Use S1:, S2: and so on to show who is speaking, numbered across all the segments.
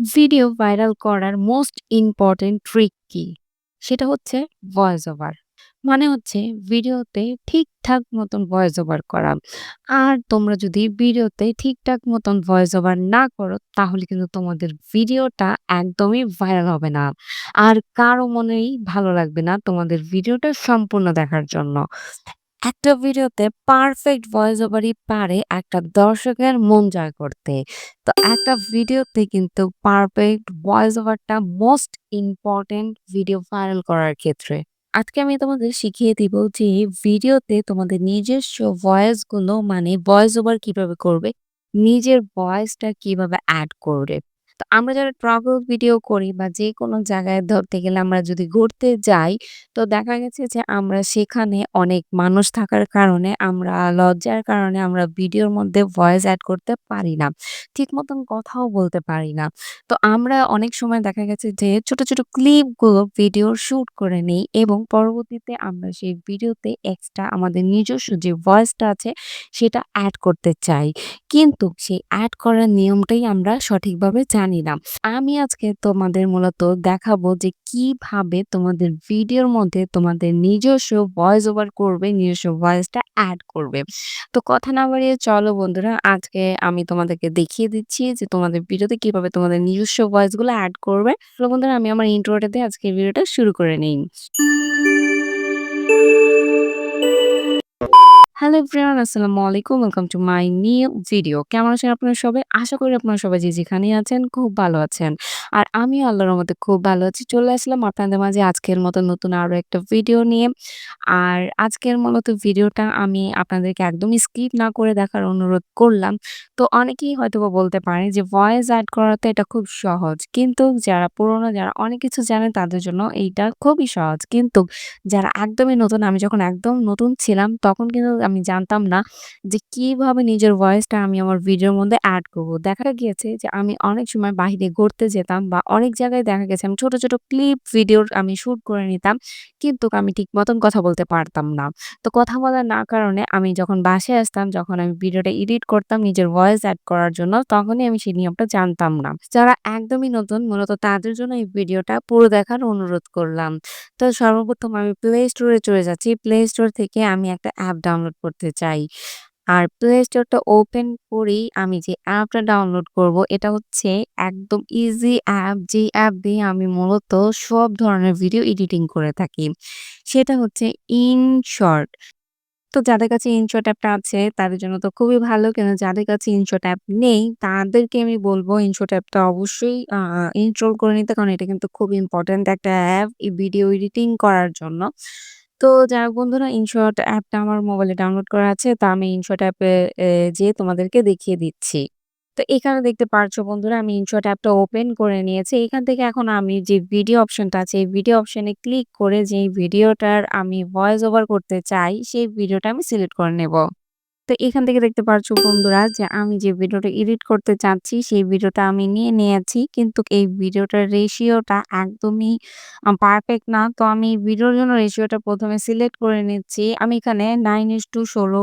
S1: Video viral করার most important trick কি? সেটা হচ্ছে ভয়েস ওভার। মানে হচ্ছে ভিডিওতে ঠিকঠাক মতন ভয়েস ওভার করা। আর তোমরা যদি ভিডিওতে ঠিকঠাক মতন ভয়েস ওভার না করো, তাহলে কিন্তু তোমাদের ভিডিওটা একদমই ভাইরাল হবে না। আর কারও মনেই ভালো লাগবে না তোমাদের ভিডিওটা সম্পূর্ণ দেখার জন্য। একটা ভিডিওতে পারফেক্ট ভয়েস ওভারই পারে একটা দর্শকের মন জয় করতে। তো একটা ভিডিওতে কিন্তু পারফেক্ট ভয়েস ওভারটা মোস্ট ইম্পোর্টেন্ট ভিডিও ভাইরাল করার ক্ষেত্রে। আজকে আমি তোমাদের শিখিয়ে দিব যে ভিডিওতে তোমাদের নিজস্ব ভয়েসগুলো মানে ভয়েস ওভার কীভাবে করবে, নিজের ভয়েসটা কীভাবে অ্যাড করবে। তো আমরা যারা ট্রাভেল ভিডিও করি বা যে কোনো জায়গায় ধরতে গেলে আমরা যদি ঘুরতে যাই, তো দেখা গেছে যে আমরা সেখানে অনেক মানুষ থাকার কারণে আমরা লজ্জার কারণে আমরা ভিডিওর মধ্যে ভয়েস অ্যাড করতে পারি না। ঠিক মতন কথাও বলতে পারি না। তো আমরা অনেক সময় দেখা গেছে যে ছোট, ছোট ক্লিপগুলো ভিডিওর শুট করে নেই এবং পরবর্তীতে আমরা সেই ভিডিওতে এক্সট্রা আমাদের নিজস্ব যে ভয়েসটা আছে সেটা অ্যাড করতে চাই। কিন্তু সেই অ্যাড করার নিয়মটাই আমরা সঠিকভাবে জানি না। আমি আজকে তোমাদের মূলত দেখাবো যে কীভাবে তোমাদের ভিডিওর মধ্যে তোমাদের নিজস্ব ভয়েস ওভার করবে, নিজস্ব ভয়েসটা অ্যাড করবে। তো কথা না বাড়িয়ে চলো বন্ধুরা আজকে আমি তোমাদেরকে দেখিয়ে দিচ্ছি যে তোমাদের ভিডিওতে কীভাবে তোমাদের নিজস্ব ভয়েসগুলো এড করবে। বন্ধুরা আমি আমার ইন্ট্রোটা দিয়ে আজকের ভিডিওটা শুরু করে নেই। হ্যালো এভরিওয়ান, আসসালামু আলাইকুম। Welcome to my new video কেমন আছেন আপনারা সবাই? আশা করি আপনারা সবাই যে যেখানে আছেন, খুব ভালো আছেন। আর আমি আল্লাহর রহমতে খুব ভালো আছি। চলে আসলাম আপনাদের মাঝে আজকের মতো নতুন আরও একটা ভিডিও নিয়ে। আর আজকের মূলত ভিডিওটা আমি আপনাদেরকে একদম স্কিপ না করে দেখার অনুরোধ করলাম। তো অনেকেই হয়তো বলতে পারে যে ভয়েস অ্যাড করা তো এটা খুব সহজ। কিন্তু যারা পুরোনো, যারা অনেক কিছু জানে তাদের জন্য এইটা খুবই সহজ। কিন্তু যারা একদমই নতুন, আমি যখন একদম নতুন ছিলাম, তখন কিন্তু আমি জানতাম না যে কীভাবে নিজের ভয়েসটা আমি আমার ভিডিওর মধ্যে অ্যাড করব। দেখা গিয়েছে যে আমি অনেক সময় বাহিরে ঘুরতে যেতাম বা অনেক জায়গায় দেখা গেছে আমি ছোট, ছোট ক্লিপ ভিডিওর আমি শুট করে নিতাম। কিন্তু আমি ঠিক মতন কথা বলতে পারতাম না। তো কথা বলার না কারণে আমি যখন বাসায় আসতাম, যখন আমি ভিডিওটা এডিট করতাম নিজের ভয়েস অ্যাড করার জন্য, তখনই আমি সেই নিয়মটা জানতাম না। যারা একদমই নতুন মূলত তাদের জন্য এই ভিডিওটা পুরো দেখার অনুরোধ করলাম। তো সর্বপ্রথম আমি প্লে স্টোরে চলে যাচ্ছি। প্লে স্টোর থেকে আমি একটা অ্যাপ ডাউনলোড করতে চাই। আর প্লে স্টোরটা ওপেন করেই আমি যে অ্যাপটা ডাউনলোড করব, এটা হচ্ছে একদম ইজি অ্যাপ যে অ্যাপ দিয়ে আমি মূলত সব ধরনের ভিডিও এডিটিং করে থাকি। সেটা হচ্ছে ইনশর্ট। তো যাদের কাছে ইনশর্ট অ্যাপটা আছে, তাদের জন্য তো খুবই ভালো। কিন্তু যাদের কাছে ইনশর্ট অ্যাপ নেই, তাদেরকে আমি বলব ইনশর্ট অ্যাপটা অবশ্যই ইনস্টল করে নিতে। কারণ এটা কিন্তু খুব ইম্পোর্টেন্ট একটা অ্যাপ ভিডিও এডিটিং করার জন্য। তো যারা বন্ধুরা ইনশর্ট অ্যাপটা আমার মোবাইলে ডাউনলোড করা আছে তা আমি ইনশর্ট অ্যাপে, এ তোমাদেরকে দেখিয়ে দিচ্ছি। তো এখানে দেখতে পারছ বন্ধুরা, আমি ইনশর্ট অ্যাপটা ওপেন করে নিয়েছি। এখান থেকে এখন আমি যে ভিডিও অপশনটা আছে, এই ভিডিও অপশনে ক্লিক করে যেই ভিডিওটার আমি ভয়েস ওভার করতে চাই, সেই ভিডিওটা আমি সিলেক্ট করে নেব। তো এখান থেকে দেখতে পারছ বন্ধুরা যে আমি যে ভিডিওটা এডিট করতে চাচ্ছি, সেই ভিডিওটা আমি নিয়ে নিয়েছি। কিন্তু এই ভিডিওটার রেশিওটা একদমই পারফেক্ট না। তো আমি ভিডিওর জন্য রেশিওটা ১ম এ সিলেক্ট করে নিচ্ছি। আমি এখানে 9:16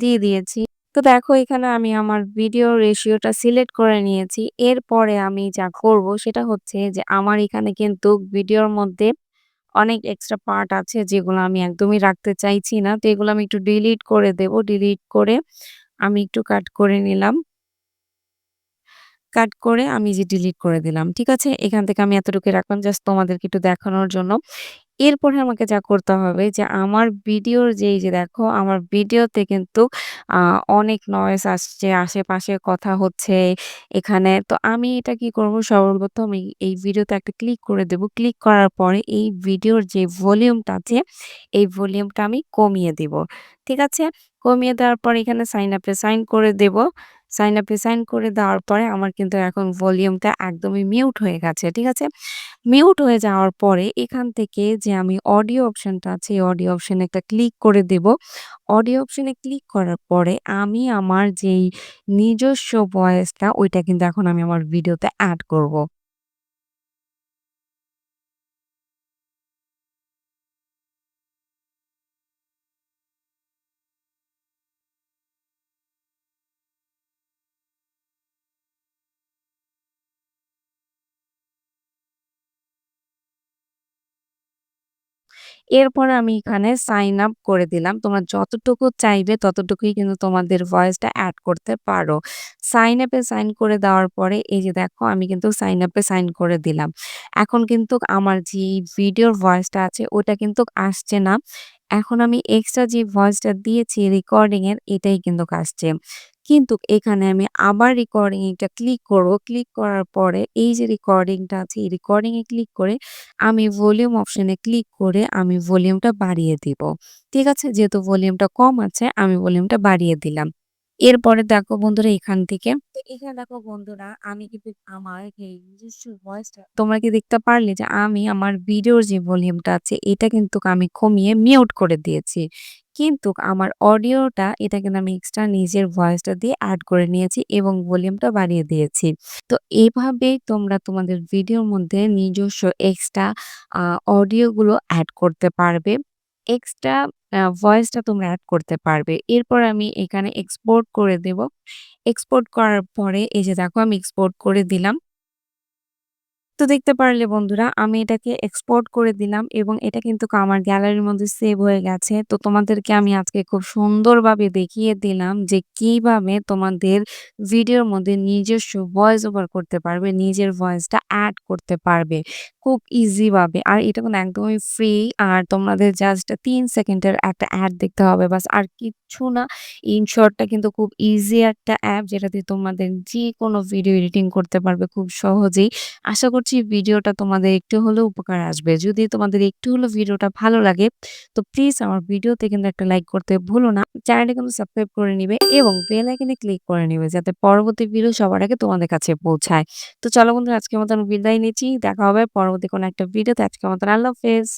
S1: দিয়ে দিয়েছি। তো দেখো এখানে আমি আমার ভিডিও রেশিওটা সিলেক্ট করে নিয়েছি। এরপরে আমি যা করব সেটা হচ্ছে যে আমার এখানে কিন্তু ভিডিওর মধ্যে অনেক এক্সট্রা পার্ট আছে যেগুলো আমি একদমই রাখতে চাইছি না। তো এগুলো আমি একটু ডিলিট করে দেব। ডিলিট করে আমি একটু কাট করে নিলাম। কাট করে আমি যে ডিলিট করে দিলাম। ঠিক আছে? এখান থেকে আমি এতটুকু রাখলাম জাস্ট তোমাদেরকে একটু দেখানোর জন্য। এরপরে আমাকে যা করতে হবে যে আমার ভিডিওর যে এই যে দেখো আমার ভিডিওতে কিন্তু অনেক নয়েজ আসছে, আশেপাশে কথা হচ্ছে এখানে। তো আমি এটা কি করব সর্বপ্রথম এই ভিডিওতে একটা ক্লিক করে দেব। ক্লিক করার পরে এই ভিডিওর যে ভলিউমটা আছে এই ভলিউমটা আমি কমিয়ে দিব। ঠিক আছে? কমিয়ে দেওয়ার পরে এখানে সাইন আপে সাইন করে দেব। সাইন আপে সাইন করে দেওয়ার পরে আমার কিন্তু এখন ভলিউমটা একদমই মিউট হয়ে গেছে। ঠিক আছে? মিউট হয়ে যাওয়ার পরে এখান থেকে যে আমি অডিও অপশনটা আছে, এই অডিও অপশনে একটা ক্লিক করে দেব। অডিও অপশানে ক্লিক করার পরে আমি আমার যেই নিজস্ব ভয়েসটা ওইটা কিন্তু এখন আমি আমার ভিডিওতে অ্যাড করব। এরপরে আমি এখানে সাইন আপ করে দিলাম। তোমরা যতটুকু চাইবে ততটুকুই কিন্তু তোমাদের ভয়েসটা অ্যাড করতে পারো। সাইন আপে সাইন করে দেওয়ার পরে এই যে দেখো আমি কিন্তু সাইন আপে সাইন করে দিলাম। এখন কিন্তু আমার যে ভিডিওর ভয়েসটা আছে ওটা কিন্তু আসছে না। এখন আমি এক্সট্রা যে ভয়েসটা দিয়েছি রেকর্ডিংয়ের এটাই কিন্তু আসছে। কিন্তু এখানে আমি আবার রেকর্ডিং এটা ক্লিক করব। ক্লিক করার পরে এই যে রেকর্ডিংটা আছে, এই রেকর্ডিং এ ক্লিক করে আমি ভলিউম অপশন ক্লিক করে আমি ভলিউমটা বাড়িয়ে দিব। ঠিক আছে? যেহেতু ভলিউমটা কম আছে, আমি ভলিউমটা বাড়িয়ে দিলাম। এরপরে দেখো বন্ধুরা এখান থেকে, তো এখানে দেখো বন্ধুরা আমি কিন্তু আমার এই নিজস্ব ভয়েসটা তোমরা কি দেখতে পারলে যে আমি আমার ভিডিওর যে ভলিউমটা আছে, এটা কিন্তু আমি কমিয়ে মিউট করে দিয়েছি। কিন্তু আমার অডিওটা এটা কিন্তু আমি এক্সট্রা নিজের ভয়েসটা দিয়ে অ্যাড করে নিয়েছি এবং ভলিউমটা বাড়িয়ে দিয়েছি। তো এভাবেই তোমরা তোমাদের ভিডিওর মধ্যে নিজস্ব এক্সট্রা অডিওগুলো অ্যাড করতে পারবে। এক্সট্রা ভয়েসটা তোমরা অ্যাড করতে পারবে। এরপর আমি এখানে এক্সপোর্ট করে দেব। এক্সপোর্ট করার পরে এই যে দেখো আমি এক্সপোর্ট করে দিলাম। তো দেখতে পারলে বন্ধুরা আমি এটাকে এক্সপোর্ট করে দিলাম এবং এটা কিন্তু আমার গ্যালারির মধ্যে সেভ হয়ে গেছে। তো তোমাদেরকে আমি আজকে খুব সুন্দরভাবে দেখিয়ে দিলাম যে কীভাবে তোমাদের ভিডিওর মধ্যে নিজস্ব ভয়েস ওভার করতে পারবে, নিজের ভয়েসটা এড করতে পারবে খুব ইজিভাবে আর এটা কিন্তু একদমই ফ্রি আর তোমাদের জাস্ট ৩ সেকেন্ডের একটা এড দেখতে হবে বাস আর কিচ্ছু না। ইনশর্টটা কিন্তু খুব ইজি একটা অ্যাপ যেটা দিয়ে তোমাদের যেকোনো ভিডিও এডিটিং করতে পারবে খুব সহজেই। আশা করছি ভিডিওটা তোমাদের একটু হলেও উপকার আসবে। যদি তোমাদের একটু হলেও ভিডিওটা ভালো লাগে, তো প্লিজ আমার ভিডিওতে কিন্তু একটা লাইক করতে ভুলো না। চ্যানেলটা কিন্তু সাবস্ক্রাইব করে নিবে এবং বেল আইকনে ক্লিক করে নিবে যাতে পরবর্তী ভিডিও সবার আগে তোমাদের কাছে পৌঁছায়। তো চলো বন্ধুরা আজকের মতো আমি বিদায় নিচ্ছি। দেখা হবে পরবর্তী কোনো একটা ভিডিওতে। আজকের মতন আল্লাহ হাফেজ।